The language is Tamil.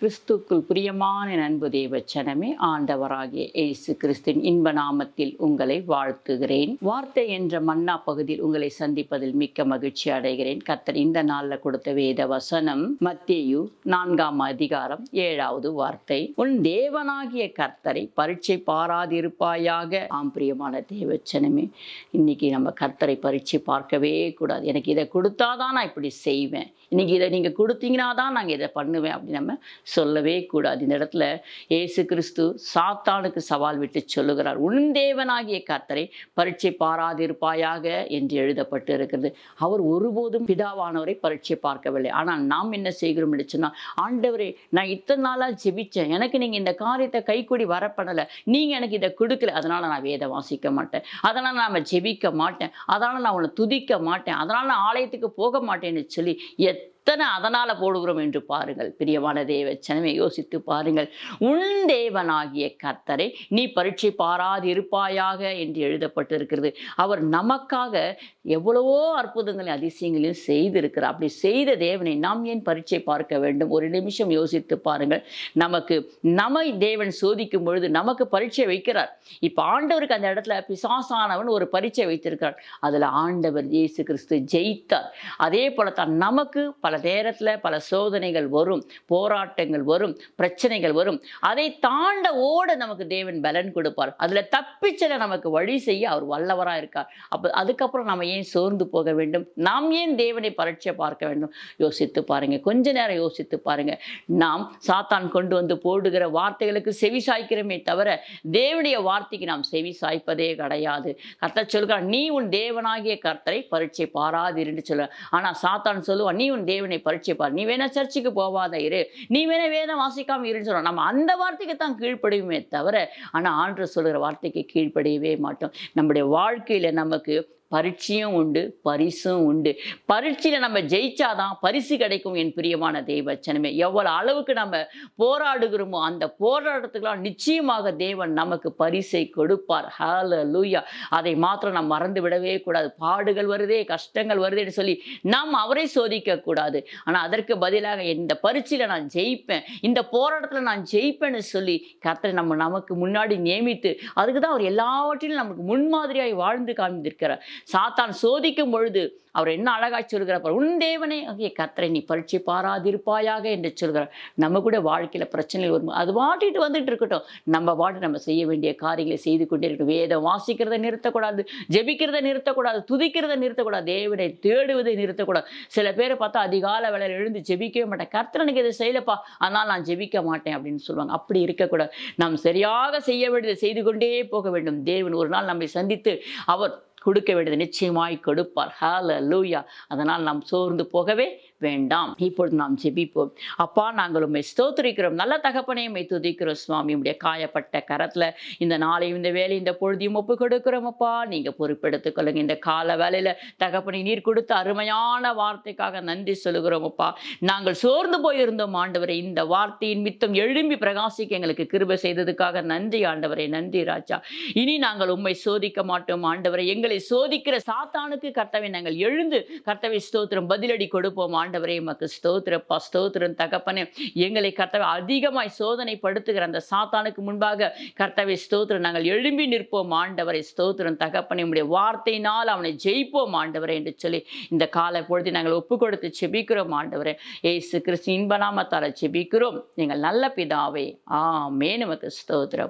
கிறிஸ்துக்குள் பிரியமான நண்பு தேவச்சனமே ஆண்டவராகிய இயேசு கிறிஸ்தின் இன்ப நாமத்தில் உங்களை வாழ்த்துகிறேன். வார்த்தை என்ற மன்னா பகுதியில் உங்களை சந்திப்பதில் மிக்க மகிழ்ச்சி அடைகிறேன். கத்தர் இந்த நாளில் கொடுத்த வேத வசனம் மத்தியு நான்காம் அதிகாரம் ஏழாவது வார்த்தை. உன் தேவனாகிய கர்த்தரை பரீட்சை பாராதிருப்பாயாக. ஆம் பிரியமான தேவச்சனமே இன்னைக்கு நம்ம கர்த்தரை பரீட்சை பார்க்கவே கூடாது. எனக்கு இதை கொடுத்தாதான் நான் இப்படி செய்வேன். இன்னைக்கு இதை நீங்கள் கொடுத்தீங்கன்னா தான் நாங்கள் இதை பண்ணுவேன் அப்படின்னு நம்ம சொல்லவே கூடாது. இந்த இடத்துல இயேசு கிறிஸ்து சாத்தானுக்கு சவால் விட்டு சொல்லுகிறார். உன் தேவனாகிய கர்த்தரை பரீட்சை பாராதிருப்பாயாக என்று எழுதப்பட்டு இருக்கிறது. அவர் ஒருபோதும் பிதாவானவரை பரீட்சை பார்க்கவில்லை. ஆனால் நாம் என்ன செய்கிறோம் என்று சொன்னால் ஆண்டவரே நான் இத்தனை நாளாக ஜெபிச்சேன். எனக்கு நீங்கள் இந்த காரியத்தை கைக்கூடி வரப்படலை நீங்கள் எனக்கு இதை கொடுக்கல. அதனால் நான் வேதம் வாசிக்க மாட்டேன். அதனால் நான் ஜெபிக்க மாட்டேன். அதனால் நான் உன்னை துதிக்க மாட்டேன். அதனால் நான் ஆலயத்துக்கு போக மாட்டேன்னு சொல்லி எத் எத்தனை அதனால் போடுகிறோம் என்று பாருங்கள். பிரியமான தேவச்சனமே யோசித்து பாருங்கள். உன் தேவனாகிய கர்த்தரை நீ பரீட்சை பாராது இருப்பாயாக என்று எழுதப்பட்டிருக்கிறது. அவர் நமக்காக எவ்வளவோ அற்புதங்களையும் அதிசயங்களையும் செய்திருக்கிறார். அப்படி செய்த தேவனை நாம் ஏன் பரீட்சை பார்க்க வேண்டும்? ஒரு நிமிஷம் யோசித்து பாருங்கள். நமக்கு நம்ம தேவன் சோதிக்கும் பொழுது நமக்கு பரீட்சை வைக்கிறார். இப்போ ஆண்டவருக்கு அந்த இடத்துல பிசாசானவன் ஒரு பரீட்சை வைத்திருக்கிறார் அதில் ஆண்டவர் இயேசு கிறிஸ்து ஜெயித்தார். அதே போல தான் நமக்கு பல நேரத்தில் பல சோதனைகள் வரும் போராட்டங்கள் வரும் பிரச்சனைகள் வரும். அதை தாண்ட ஓட நமக்கு தேவன் பலன் கொடுப்பார். அதில் தப்பிச்சல நமக்கு வழி செய்ய அவர் வல்லவராக இருக்கார். அப்போ அதுக்கப்புறம் நம்ம ஏன் சோர்ந்து போக வேண்டும்? நாம் ஏன் தேவனை பரீட்சை பார்க்க வேண்டும்? யோசித்து பாருங்க. கொஞ்ச நேரம் யோசித்து பாருங்க. நாம் சாத்தான் கொண்டு வந்து போடுகிற வார்த்தைகளுக்கு செவி சாய்க்கிறோமே தவிர தேவனுடைய வார்த்தைக்கு நாம் செவி சாய்ப்பதே கிடையாது. கர்த்தர் சொல்கிறார் நீ உன் தேவனாகிய கர்த்தரை பரீட்சை பாராதிருன்னு சொல்ல ஆனால் சாத்தான் சொல்லுவான் நீ உன் தேவன் பரீட்சை பார் நீ வேணா சர்ச்சுக்கு போவாத இரு. நீ வேணா வேதம் வாசிக்காம இருன்னு சொல்கிறோம் நம்ம அந்த வார்த்தைக்கு தான் கீழ்ப்படியுமே தவிர ஆனால் ஆண்டு சொல்கிற வார்த்தைக்கு கீழ்ப்படியவே மாட்டோம். நம்முடைய வாழ்க்கையில் நமக்கு பரீட்சையும் உண்டு பரிசும் உண்டு. பரீட்சையில் நம்ம ஜெயிச்சாதான் பரிசு கிடைக்கும் என் பிரியமான தெய்வச்சனமே எவ்வளோ அளவுக்கு நம்ம போராடுகிறோமோ அந்த போராட்டத்துக்கெல்லாம் நிச்சயமாக தேவன் நமக்கு பரிசை கொடுப்பார். ஹால லூயா அதை மாத்திரம் நாம் மறந்து விடவே கூடாது. பாடுகள் வருதே கஷ்டங்கள் வருதேன்னு சொல்லி நாம் அவரை சோதிக்க கூடாது ஆனால் அதற்கு பதிலாக இந்த பரீட்சையில் நான் ஜெயிப்பேன் இந்த போராட்டத்தில் நான் ஜெயிப்பேன்னு சொல்லி கர்த்தரை நம்ம நமக்கு முன்னாடி நியமித்து அதுக்கு தான் அவர் எல்லாவற்றிலும் நமக்கு முன்மாதிரியாய் வாழ்ந்து காமித்திருக்கிறார் சாத்தான் சோதிக்கும் பொழுது அவர் என்ன அழகாய் சொல்கிறார் உன் தேவனே ஆகிய கத்தரை நீ பரீட்சை பாராதிருப்பாயாக என்று சொல்கிறார். நம்ம கூட வாழ்க்கையில் பிரச்சனைகள் வரும் அது வாட்டிட்டு வந்துட்டு இருக்கட்டும். நம்ம வாட்டி நம்ம செய்ய வேண்டிய காரியங்களை செய்து கொண்டே இருக்கட்டும். வேதம் வாசிக்கிறத நிறுத்தக்கூடாது ஜெபிக்கிறத நிறுத்தக்கூடாது துதிக்கிறத நிறுத்தக்கூடாது தேவனை தேடுவதை நிறுத்தக்கூடாது. சில பேரை பார்த்தா அதிகால வேலையில் எழுந்து ஜெபிக்கவே மாட்டேன். கர்த்தனுக்கு இதை செய்யலப்பா அதனால் நான் ஜெபிக்க மாட்டேன் அப்படின்னு சொல்லுவாங்க. அப்படி இருக்கக்கூடாது. நாம் சரியாக செய்ய வேண்டியதை செய்து கொண்டே போக வேண்டும். தேவன் ஒரு நாள் நம்மை சந்தித்து அவர் கொடுக்க வேண்டியது நிச்சயமாய் கொடுப்பார். ஹால லூயா அதனால் நாம் சோர்ந்து போகவே வேண்டாம். இப்பொழுது நாம் ஜெபிப்போம். அப்பா நாங்கள் உண்மை ஸ்தோத்திரிக்கிறோம். நல்ல தகப்பனையும் துதிக்கிறோம் சுவாமி. உடைய காயப்பட்ட கரத்தில் இந்த நாளையும் இந்த வேலை இந்த பொழுதையும் ஒப்பு கொடுக்கிறோம் அப்பா. நீங்கள் பொறுப்பெடுத்துக் கொள்ளுங்க. இந்த கால வேலையில் தகப்பனை நீர் கொடுத்த அருமையான வார்த்தைக்காக நன்றி சொல்லுகிறோம் அப்பா. நாங்கள் சோர்ந்து போயிருந்தோம் ஆண்டவரை. இந்த வார்த்தையின் மித்தம் எழும்பி பிரகாசிக்க எங்களுக்கு கிருபை செய்ததுக்காக நன்றி ஆண்டவரை. நன்றி ராஜா. இனி நாங்கள் உண்மை சோதிக்க மாட்டோம் ஆண்டவரை. எங்களை சோதிக்கிற சாத்தானுக்கு கர்த்தவை நாங்கள் எழுந்து கர்த்தவை ஸ்தோத்திரம் பதிலடி கொடுப்போம். ஆண்டவரே மக்கு ஸ்தோத்திரப்பா ஸ்தோத்திரம் தகப்பனே. எங்களை கர்த்தவை அதிகமாய் சோதனைப்படுத்துகிற அந்த சாத்தானுக்கு முன்பாக கர்த்தவை ஸ்தோத்திரம் நாங்கள் எழும்பி நிற்போம். ஆண்டவரை ஸ்தோத்திரம் தகப்பனே உடைய வார்த்தையினால் அவனை ஜெயிப்போம். ஆண்டவரை என்று சொல்லி இந்த காலை பொழுது நாங்கள் ஒப்பு கொடுத்து செபிக்கிறோம். ஆண்டவரே ஏசு கிறிஸ்து இன்பநாமத்தால் செபிக்கிறோம். நீங்கள் நல்ல பிதாவே ஆ மேனுமக்கு ஸ்தோத்திரம்.